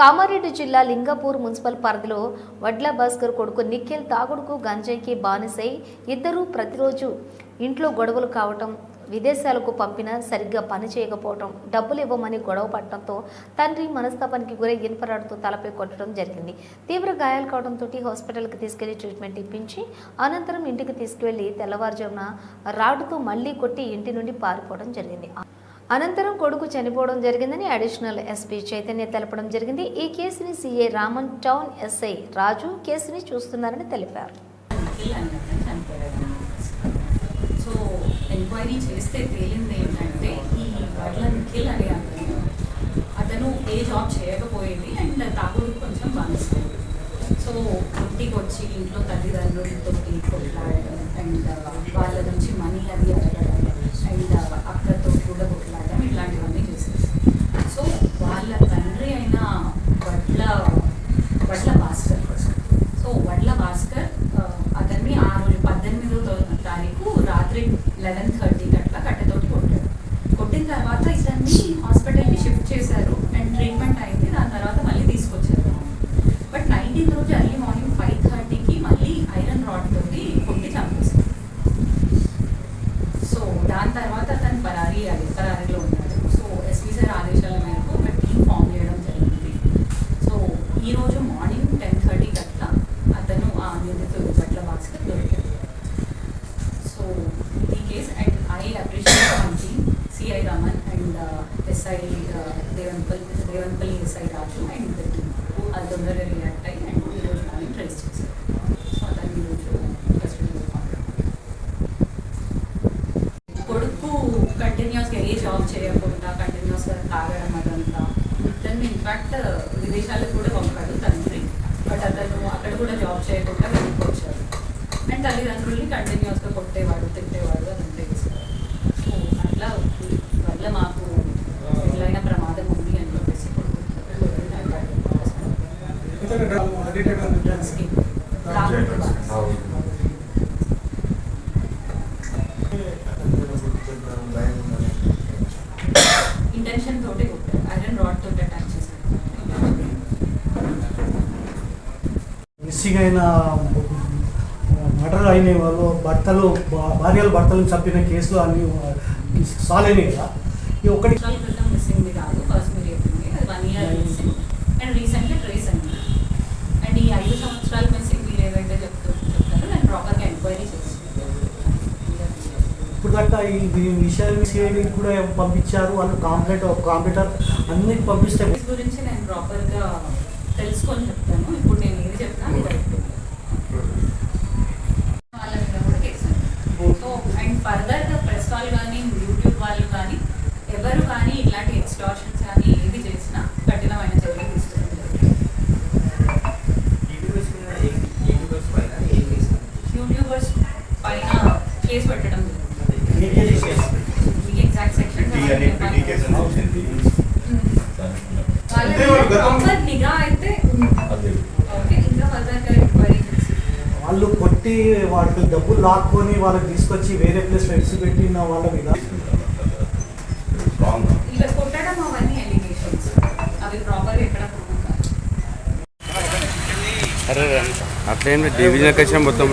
కామారెడ్డి జిల్లా లింగపూర్ మున్సిపల్ పరిధిలో వడ్ల భాస్కర్ కొడుకు నిఖిల్ తాగుడుకు గంజాయికి బానిసై ఇద్దరూ ప్రతిరోజు ఇంట్లో గొడవలు కావటం విదేశాలకు పంపినా సరిగ్గా పని చేయకపోవటం డబ్బులు ఇవ్వమని గొడవ పడటంతో తండ్రి మనస్తాపానికి గురై ఇన్పరాడుతూ తలపై కొట్టడం జరిగింది. తీవ్ర గాయాలు కావడంతో హాస్పిటల్కి తీసుకెళ్ళి ట్రీట్మెంట్ ఇప్పించి అనంతరం ఇంటికి తీసుకువెళ్ళి తెల్లవారుజామున రాడుతో మళ్ళీ కొట్టి ఇంటి నుండి పారిపోవడం జరిగింది. అనంతరం కొడుకు చనిపోవడం జరిగిందని అడిషనల్ ఎస్పీ చైతన్య తెలపడం జరిగింది. ఈ కేసుని CA Raman town SI Raju కేసుని చూస్తున్నారని తెలిపారు. అతను సో ఎంక్వైరీ చేస్తే తేలింది ఏంటంటే ఈ నిఖిల్ అనే అతను అతను ఏ జాబ్ చేయకపోయింది అండ్ తాగుడు కొంచెం బానిస్తుంది సో ఇంటికి వచ్చి ఇంట్లో తల్లిదండ్రులతో కొట్లాడడం అండ్ వాళ్ళ నుంచి మనీ అది అడగడం అండ్ అక్కతో కూడా కొట్లాడడం ఇట్లాంటివన్నీ చేసేది సో వాళ్ళ తండ్రి అయిన వడ్ల వడ్ల భాస్కర్ సో వడ్ల భాస్కర్ ఆ, అతన్ని ఆ రోజు పద్దెనిమిదో తో- తారీఖు రాత్రి లెవెన్ థర్టీకి అట్లా కట్టెతోటి కొట్టాడు. కొట్టిన తర్వాత ఇతన్ని హాస్పిటల్కి షిఫ్ట్ చేశారు. అండ్ ట్రీట్మెంట్ అయింది దాని తర్వాత మళ్ళీ తీసుకొచ్చారు బట్ నైన్టీన్త్ రోజు ఎర్లీ మార్నింగ్ ఫైవ్ థర్టీకి మళ్ళీ ఐరన్ రాడ్ తోటి కొట్టి చంపేశారు సో దాని తర్వాత అతను పరారీ అయ్యి- పరారీలో ఉన్నాడు సో ఎస్పీ సార్ ఆదేశాల మేరకు ఒక టీం ఫామ్ చేయడం జరిగింది సో ఈ రోజు మార్నింగ్ టెన్ థర్టీకి అట్లా అతను ఆ నిందితుడు పట్ల భాస్కర్ దొరికాడు సో ఈ case and I appreciate one team CI Raman and SI Devanpalli Devanpalli SI Raju and అది తొందరగా రియాక్ట్ అయ్యి అండ్ ఈరోజు మార్నింగ్ ట్రేస్ చేశారు సో అతను ఈరోజు కొడుకు కంటిన్యూస్గా ఏ జాబ్ చేయకుండా కంటిన్యూస్గా తాగడం అదంతా. తను ఇన్ఫ్యాక్ట్ విదేశాలకు కూడా పంపాడు తండ్రి. బట్ అతను అక్కడ కూడా జాబ్ చేయకుండా వెనక్కి వచ్చాడు అండ్ తల్లిదండ్రుల్ని కంటిన్యూస్గా కొట్టేవాడు తిట్టేవాడు అదంతా చేసేవాడు. సో అట్లా వల్ల మాకు ఇంటెన్షన్ తోటి ఐరన్ రాడ్ తోటి మిస్సింగ్ అయిన మర్డర్ అయిన వాళ్ళు భర్తలు భార్యలు భర్తలను చంపిన కేసులు అన్ని సాలేని కదా ఈ ఒక్కటి మిస్సింగ్ కాదు ఫస్ట్ మీరు చెప్పింది అది one year missing and recently trace అయింది అండ్ ఈ ఐదు సంవత్సరాల మిస్సింగ్ మీరు ఏదైతే చెప్తూ చెప్తారో నేను ప్రాపర్గా ఎంక్వైరీ చేసి దాకా ఈ ఈ విషయాన్ని సిఐడి కూడా పంపించారు వాళ్ళు కాంప్లైంట్ కంప్యూటర్ అన్ని పంపిస్తే గురించి నేను ప్రాపర్గా తెలుసుకొని చెప్తాను. ఇప్పుడు నేను ఏది చెప్తాను. సో అండ్ ఫర్దర్గా ప్రెస్ వాళ్ళు కానీ యూట్యూబ్ వాళ్ళు కానీ ఎవరు కానీ ఇట్లాంటి ఎక్స్టార్షన్స్ కానీ ఏది చేసినా కఠినమైన చర్యలు తీసుకోవడం జరుగుతుంది యూట్యూబర్స్ పైన కేసు పెట్టడం వాళ్ళు కొట్టి వాళ్ళకి డబ్బులు లాక్కొని వాళ్ళకి తీసుకొచ్చి వేరే ప్లేస్ వెలిసి పెట్టిన వాళ్ళ మీద. అట్లేం డివిజన్ కష్టం మొత్తం.